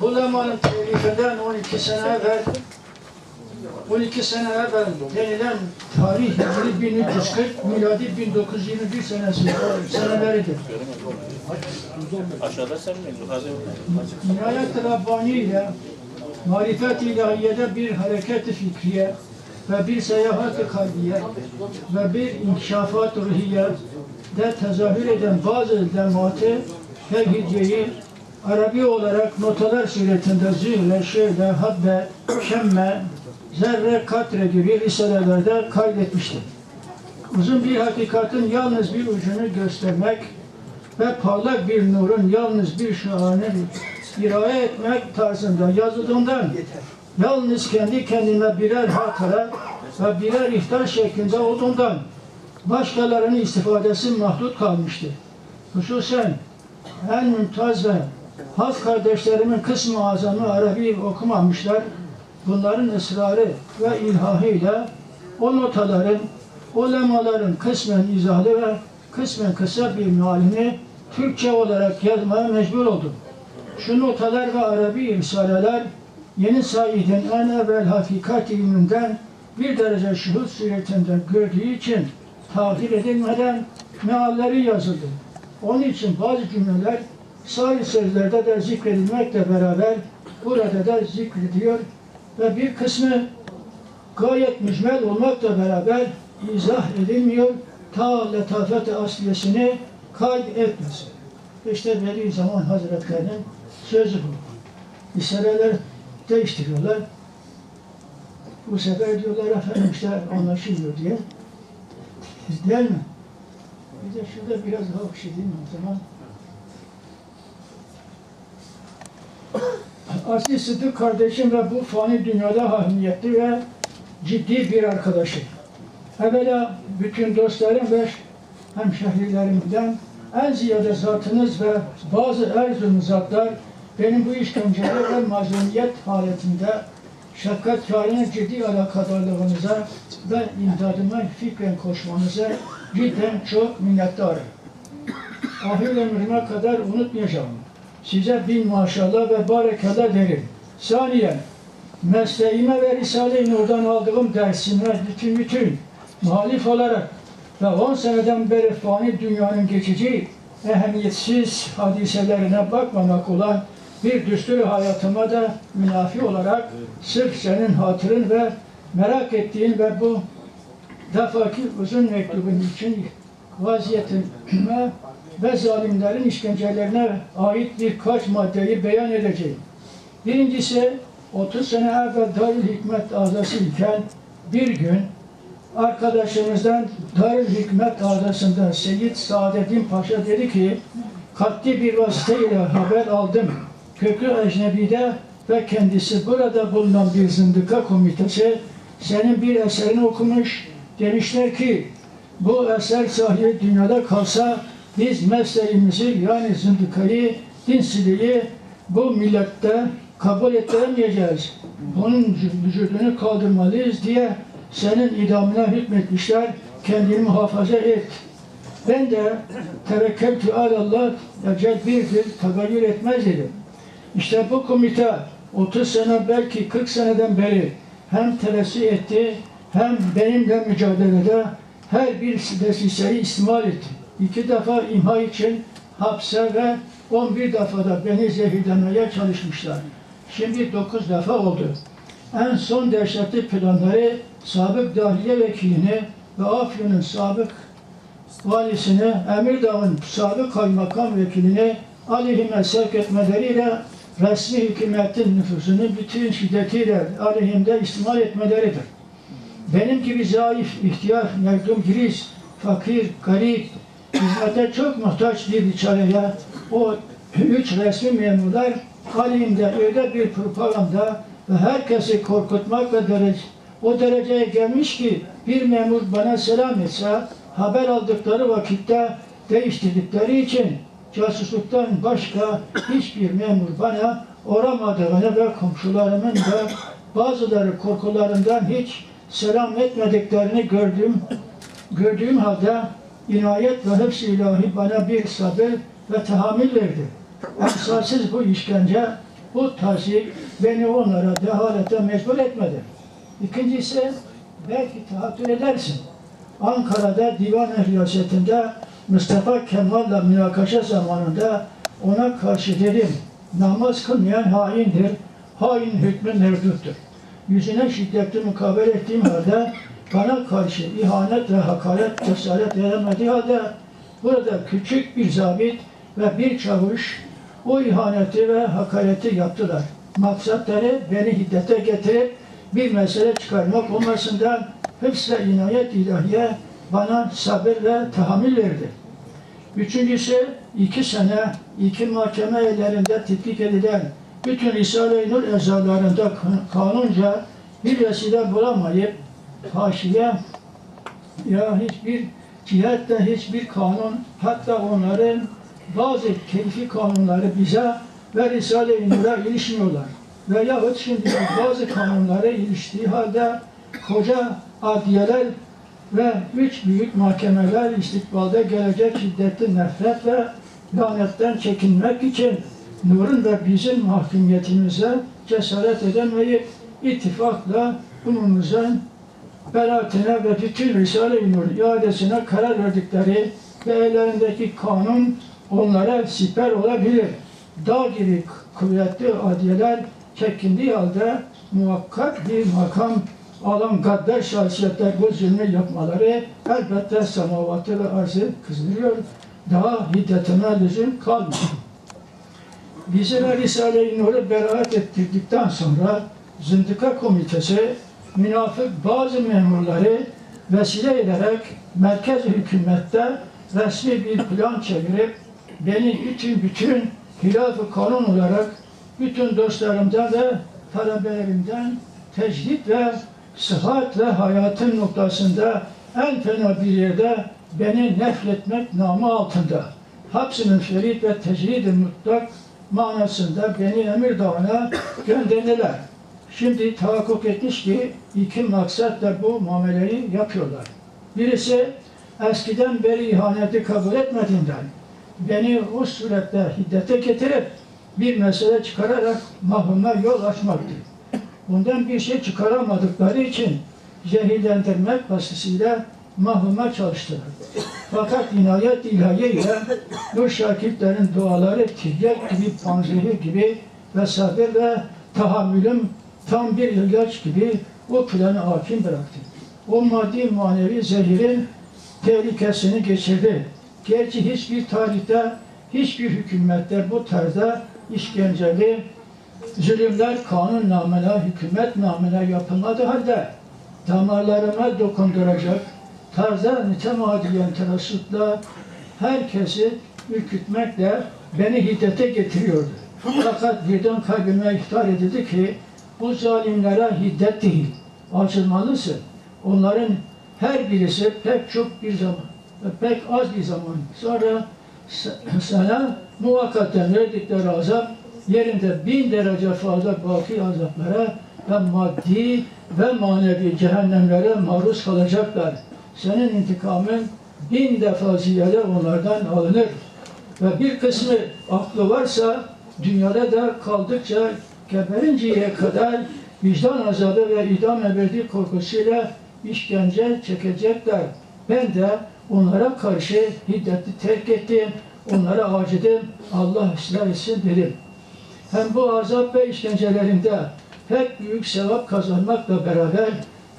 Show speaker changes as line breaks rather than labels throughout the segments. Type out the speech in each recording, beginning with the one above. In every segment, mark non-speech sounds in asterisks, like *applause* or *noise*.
Bu zamanın tarihinden 12 sene evvel 12 sene evvel denilen tarih Hicri 1340 miladi 1921 senesi seneleridir.
Aşağıda sen miydin?
Nihayet Rabbani ile marifet ilahiyede bir hareket fikriye ve bir seyahat kalbiye ve bir inkişafat ruhiye de tezahür eden bazı dematı ve hicyeyi Arabi olarak notalar suretinde zühle, şöyle, habbe, şemme, zerre, katre gibi risalelerde kaydetmiştir. Uzun bir hakikatin yalnız bir ucunu göstermek ve parlak bir nurun yalnız bir şuanı irade etmek tarzında yazıldığından yalnız kendi kendime birer hatıra ve birer ihtar şeklinde olduğundan başkalarının istifadesi mahdut kalmıştı. Hususen en mümtaz ve has kardeşlerimin kısmı azamı Arabi okumamışlar. Bunların ısrarı ve ilhahıyla o notaların, o lemaların kısmen izahlı ve kısmen kısa bir mealini Türkçe olarak yazmaya mecbur oldum. Şu notalar ve Arabi risaleler yeni Said'in en evvel hakikat ilminden bir derece şuhud suretinde gördüğü için tahir edilmeden mealleri yazıldı. Onun için bazı cümleler sahih sözlerde de zikredilmekle beraber burada da zikrediyor ve bir kısmı gayet mücmel olmakla beraber izah edilmiyor ta letafet-i asliyesini kaydetmesin. İşte Bediüzzaman Hazretlerinin sözü bu. Risaleler değiştiriyorlar. Bu sefer diyorlar efendim işte anlaşılmıyor diye. Değil mi? Bir de şurada biraz daha bir şey değil mi o zaman? Asli Sıddık kardeşim ve bu fani dünyada hamiyetli ve ciddi bir arkadaşım. Evvela bütün dostlarım ve hemşehrilerimden en ziyade zatınız ve bazı erzum zatlar benim bu işkenceler ve mazlumiyet haletinde şefkatkarının ciddi alakadarlığınıza ve imdadıma fikren koşmanıza cidden çok minnettarım. Ahir ömrüme kadar unutmayacağım. Size bin maşallah ve barekallah derim. Saniyen, mesleğime ve Risale-i Nur'dan aldığım dersime bütün bütün muhalif olarak ve 10 seneden beri fani dünyanın geçici, ehemmiyetsiz hadiselerine bakmamak olan bir düstur hayatıma da münafi olarak sırf senin hatırın ve merak ettiğin ve bu defaki uzun mektubun için vaziyetime ve zalimlerin işkencelerine ait birkaç maddeyi beyan edeceğim. Birincisi 30 sene evvel Darül Hikmet azası iken bir gün arkadaşımızdan Darül Hikmet azasından Seyyid Saadettin Paşa dedi ki katli bir vasıtayla haber aldım. Köklü Ecnebi'de ve kendisi burada bulunan bir zındıka komitesi senin bir eserini okumuş. Demişler ki bu eser sahibi dünyada kalsa biz mesleğimizi yani zındıkayı, dinsizliği bu millette kabul ettiremeyeceğiz. Bunun vücudunu kaldırmalıyız diye senin idamına hükmetmişler. Kendini muhafaza et. Ben de tevekkeltü alallah ecel birdir, tagayyür etmez dedim. İşte bu komite 30 sene belki 40 seneden beri hem teresi etti hem benimle mücadelede her bir desiseyi istimal etti. İki defa imha için hapse ve 11 defada beni zehirlemeye çalışmışlar. Şimdi 9 defa oldu. En son dehşetli planları sabık dahiliye vekilini ve Afyon'un sabık valisini, Emirdağ'ın sabık kaymakam vekilini aleyhime sevk etmeleriyle resmi hükümetin nüfusunu bütün şiddetiyle aleyhimde istimal etmeleridir. Benim gibi zayıf, ihtiyar, mevdum, giriz, fakir, garip, hizmete çok muhtaç bir biçareye o üç resmi memurlar aleyhimde öyle bir propaganda ve herkesi korkutmak ve derece, o dereceye gelmiş ki bir memur bana selam etse haber aldıkları vakitte değiştirdikleri için casusluktan başka hiçbir memur bana oramadığını ve komşularımın da bazıları korkularından hiç selam etmediklerini gördüğüm gördüğüm halde inayet ve hıfz ilahi bana bir sabır ve tahammül verdi. Emsalsiz bu işkence, bu tazik beni onlara dehalete mecbur etmedi. İkincisi, belki tahakkür edersin. Ankara'da divan riyasetinde Mustafa Kemal'la münakaşa zamanında ona karşı dedim, namaz kılmayan haindir, hain hükmü mevcuttur. Yüzüne şiddetli mukabele ettiğim halde bana karşı ihanet ve hakaret cesaret veremediği halde burada küçük bir zabit ve bir çavuş o ihaneti ve hakareti yaptılar. Maksatları beni hiddete getirip bir mesele çıkarmak olmasından hıfz ve inayet ilahiye bana sabır ve tahammül verdi. Üçüncüsü iki sene iki mahkeme ellerinde tetkik edilen bütün Risale-i Nur ezalarında kanunca bir vesile bulamayıp haşiye ya hiçbir cihetle hiçbir kanun hatta onların bazı keyfi kanunları bize ve Risale-i Nur'a ilişmiyorlar. Veyahut şimdi bazı kanunlara iliştiği halde koca adiyeler ve üç büyük mahkemeler istikbalde gelecek şiddetli nefret ve lanetten çekinmek için Nur'un ve bizim mahkumiyetimize cesaret edemeyip ittifakla umumuzun beraatine ve bütün Risale-i Nur iadesine karar verdikleri ve ellerindeki kanun onlara siper olabilir. Dağ gibi kuvvetli adiyeler çekindiği halde muhakkak bir makam alan gaddar şahsiyetler bu zulmü yapmaları elbette semavatı ve arzı kızdırıyor. Daha hiddetine lüzum kalmıyor. Bize Risale-i Nur'u beraat ettirdikten sonra Zındıka Komitesi münafık bazı memurları vesile ederek merkez hükümette resmi bir plan çevirip beni bütün bütün hilaf-ı kanun olarak bütün dostlarımdan ve talebelerimden tecdit ve sıhhat ve hayatın noktasında en fena bir yerde beni nefretmek namı altında hapsının ferit ve tecrid mutlak manasında beni Emir Dağı'na *coughs* gönderdiler. Şimdi tahakkuk etmiş ki iki maksatla bu muameleyi yapıyorlar. Birisi eskiden beri ihaneti kabul etmediğinden beni o surette hiddete getirip bir mesele çıkararak mahvuma yol açmaktı. Bundan bir şey çıkaramadıkları için cehillendirmek vasıtasıyla mahvuma çalıştılar. Fakat inayet ilahiye ile bu şakirtlerin duaları tiryek gibi, panzehir gibi ve sabır ve tahammülüm tam bir ilaç gibi o planı hakim bıraktı. O maddi manevi zehirin tehlikesini geçirdi. Gerçi hiçbir tarihte, hiçbir hükümette bu tarzda işkenceli zulümler kanun namına, hükümet namına yapılmadı halde damarlarıma dokunduracak tarzda mütemadiyen tereddütle herkesi ürkütmekle beni hiddete getiriyordu. Fakat birden kalbime ihtar edildi ki bu zalimlere hiddet değil, acılmalısın. Onların her birisi pek çok bir zaman, pek az bir zaman sonra sana muvakkaten verdikleri azap yerinde bin derece fazla baki azaplara ve maddi ve manevi cehennemlere maruz kalacaklar. Senin intikamın bin defa ziyade onlardan alınır. Ve bir kısmı aklı varsa dünyada da kaldıkça geberinceye kadar vicdan azabı ve idam ebedi korkusuyla işkence çekecekler. Ben de onlara karşı hiddeti terk ettim, onlara acıdım, Allah ıslah etsin dedim. Hem bu azap ve işkencelerinde pek büyük sevap kazanmakla beraber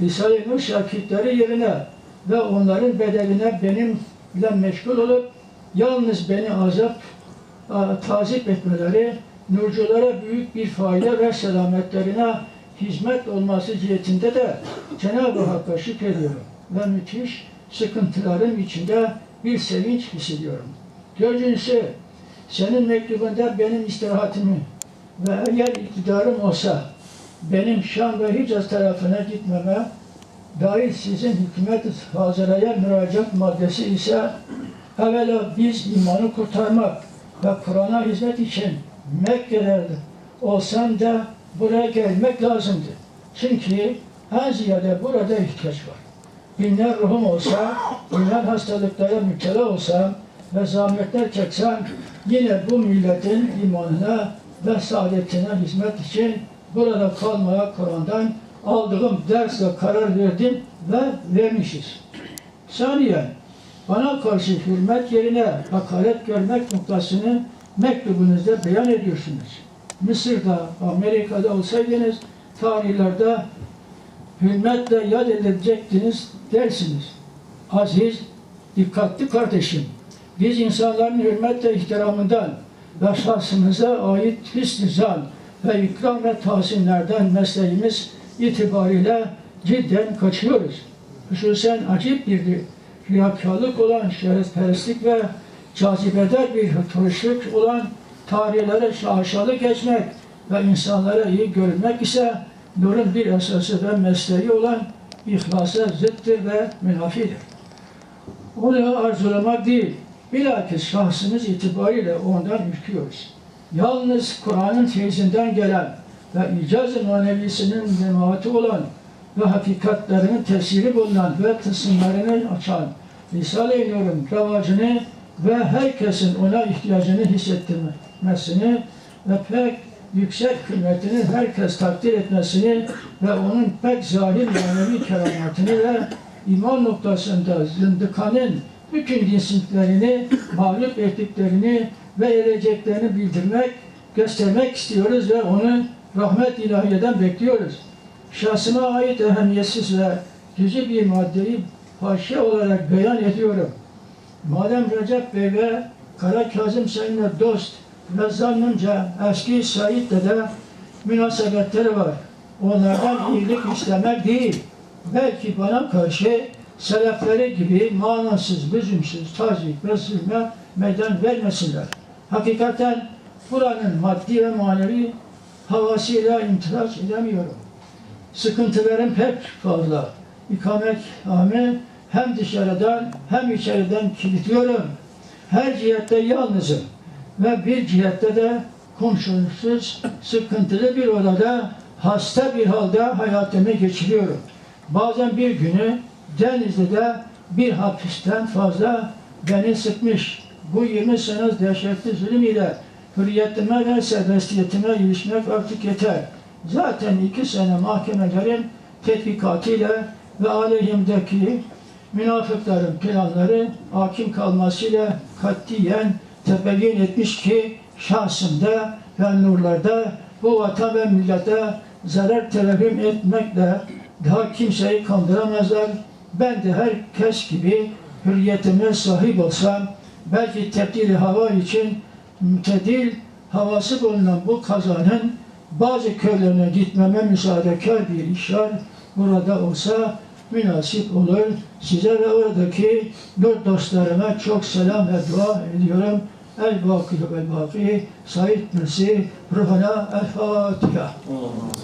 Risale-i Nur şakirtleri yerine ve onların bedeline benimle meşgul olup yalnız beni azap tazip etmeleri nurculara büyük bir fayda ve selametlerine hizmet olması cihetinde de Cenab-ı Hakk'a şükrediyorum ve müthiş sıkıntıların içinde bir sevinç hissediyorum. Dördüncüsü, senin mektubunda benim istirahatimi ve eğer iktidarım olsa benim Şam ve Hicaz tarafına gitmeme dair sizin hükümet hazıraya müracaat maddesi ise evvela biz imanı kurtarmak ve Kur'an'a hizmet için Mekke'de olsam da buraya gelmek lazımdı. Çünkü en ziyade burada ihtiyaç var. Binler ruhum olsa, binler hastalıklara müptela olsam ve zahmetler çeksem yine bu milletin imanına ve saadetine hizmet için burada kalmaya Kur'an'dan aldığım dersle karar verdim ve vermişiz. Saniye, bana karşı hürmet yerine hakaret görmek noktasını mektubunuzda beyan ediyorsunuz. Mısır'da, Amerika'da olsaydınız tarihlerde hürmetle yad edilecektiniz dersiniz. Aziz, dikkatli kardeşim, biz insanların hürmetle ihtiramından ve şahsımıza ait hüsnü zan ve ikram ve tahsinlerden mesleğimiz itibariyle cidden kaçıyoruz. Hususen acip bir riyakarlık olan şerefperestlik ve cazibeder bir turşluk olan tarihlere şaşalı geçmek ve insanlara iyi görünmek ise nurun bir esası ve mesleği olan ihlasa zıttır ve münafidir. Onu arzulamak değil, bilakis şahsımız itibariyle ondan ürküyoruz. Yalnız Kur'an'ın feyzinden gelen ve icaz-ı manevisinin memati olan ve hakikatlerinin tesiri bulunan ve tısımlarını açan Risale-i Nur'un ravacını ve herkesin ona ihtiyacını hissettirmesini ve pek yüksek kıymetini herkes takdir etmesini ve onun pek zahir manevi keramatını ve iman noktasında zındıkanın bütün cinsliklerini mağlup ettiklerini ve edeceklerini bildirmek, göstermek istiyoruz ve onu rahmet ilahiyeden bekliyoruz. Şahsıma ait ehemmiyetsiz ve cüzi bir maddeyi haşye olarak beyan ediyorum. Madem Recep Bey ve Kara Kazım seninle dost ve zannımca eski Said'le de münasebetleri var. Onlardan iyilik istemek değil, belki bana karşı selefleri gibi manasız, lüzumsuz, tazik ve meydan vermesinler. Hakikaten buranın maddi ve manevi havasıyla imtihaç edemiyorum. Sıkıntılarım pek fazla. İkamet ame hem dışarıdan hem içeriden kilitliyorum. Her cihette yalnızım ve bir cihette de komşusuz, sıkıntılı bir odada hasta bir halde hayatımı geçiriyorum. Bazen bir günü Denizli'de bir hapisten fazla beni sıkmış. Bu 20 sene dehşetli zulüm ile hürriyetime ve serbestiyetime ilişmek artık yeter. Zaten iki sene mahkemelerin tetkikatıyla ve aleyhimdeki münafıkların planları hakim kalmasıyla katiyen tebeyin etmiş ki şahsımda ve nurlarda bu vatan ve millete zarar televim etmekle daha kimseyi kandıramazlar. Ben de herkes gibi hürriyetime sahip olsam belki tebdili hava için mütedil havası bulunan bu kazanın bazı köylerine gitmeme müsaadekar bir işar burada olsa münasip olur. Size ve oradaki dört dostlarıma çok selam ve dua ediyorum. El Baki ve Baki Said Nursi Ruhana El Fatiha.
Allah'ım